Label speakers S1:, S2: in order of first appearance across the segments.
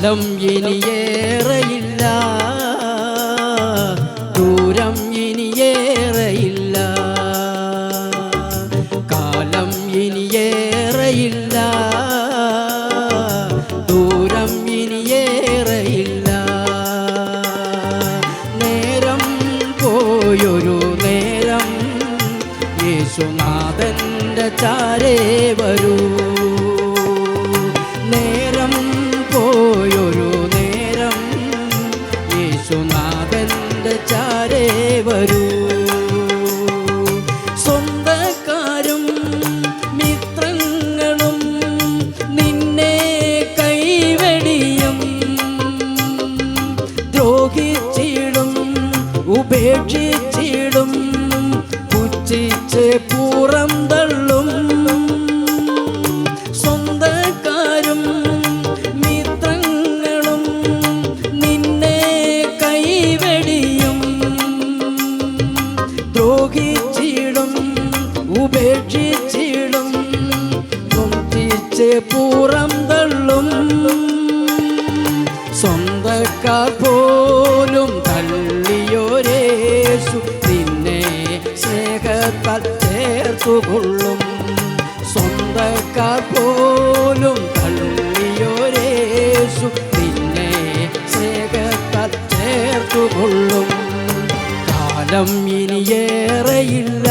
S1: കാലം ഇനിയേറെയില്ല ദൂരം ഇനിയേറെയില്ല കാലം ഇനിയേറെയില്ല ദൂരം ഇനിയേറെയില്ല നേരം പോയൊരു നേരം. യേശുനാഥന്റെ ചാരേ വരൂ. യേശുനാഥന്റെ ദ്രോഹിച്ചിടും ഉപേക്ഷിച്ചിടും പുച്ഛിച്ച് പൂറം തള്ളും. സ്വന്തക്കാർ പോലും തള്ളിയോരേശു നിന്നെ സ്നേഹത്താൽ ചേർത്തുകൊള്ളും. കാലം ഇനിയേറെയില്ല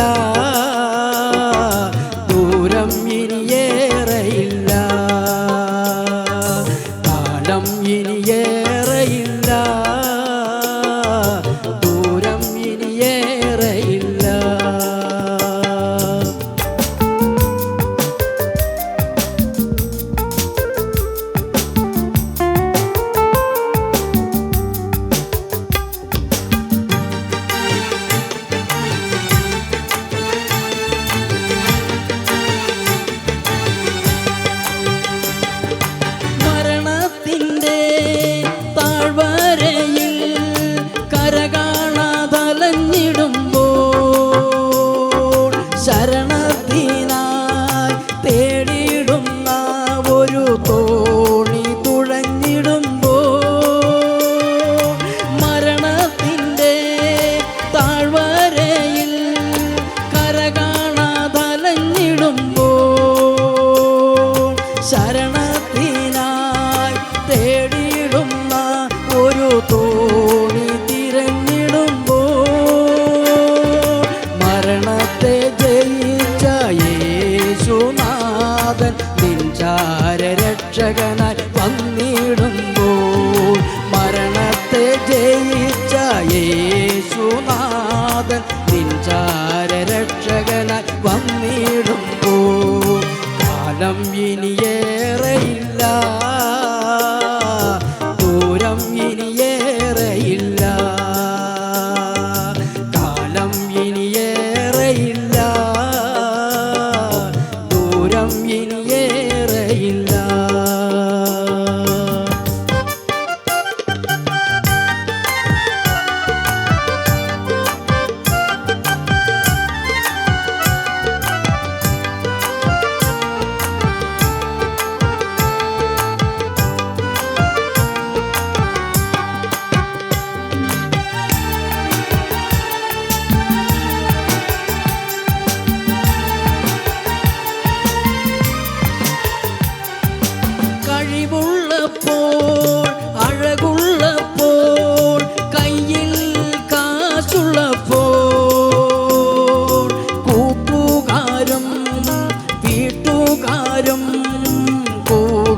S1: ഒരു തോണി യേശുനാഥൻ നിഞ്ചാര രക്ഷകനായി വന്നിടുമ്പോൾ കാലം ഇനിയേറെയില്ല. ദൂരം ഇനിയേറെയില്ല. കാലം ഇനിയേറെയില്ല. ദൂരം ഇനിയേറെയില്ല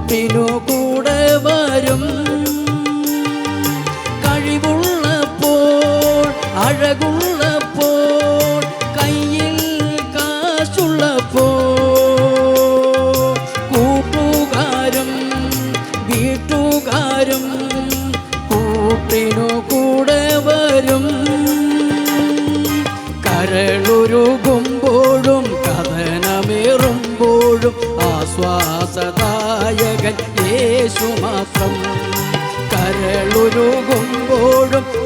S1: കൂട്ടിനു കൂടെ വരും. കഴിവുള്ളപ്പോൾ അഴകുള്ളപ്പോൾ കയ്യിൽ കാശുള്ളപ്പോൾ. കൂട്ടുകാരും വീട്ടുകാരും കൂട്ടിനു കൂടെ വരും. കരളുരുകുമ്പോഴും കഥനമേറുമ്പോഴും ആശ്വാസദായകൻ യേശു മാത്രം. കരളുരുകുമ്പോഴും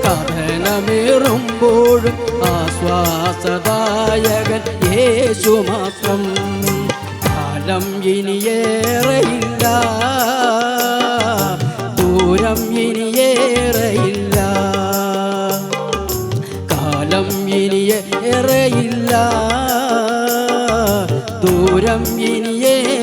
S1: കഥനമേറുമ്പോഴും ആശ്വാസദായകൻ യേശുമാത്രം കാലം ഇനിയേറെയില്ല ദൂരം ഇനിയേറെയില്ല കാലം ഇനിയേറെയില്ല ദൂരം ഇനിയേറെയില്ല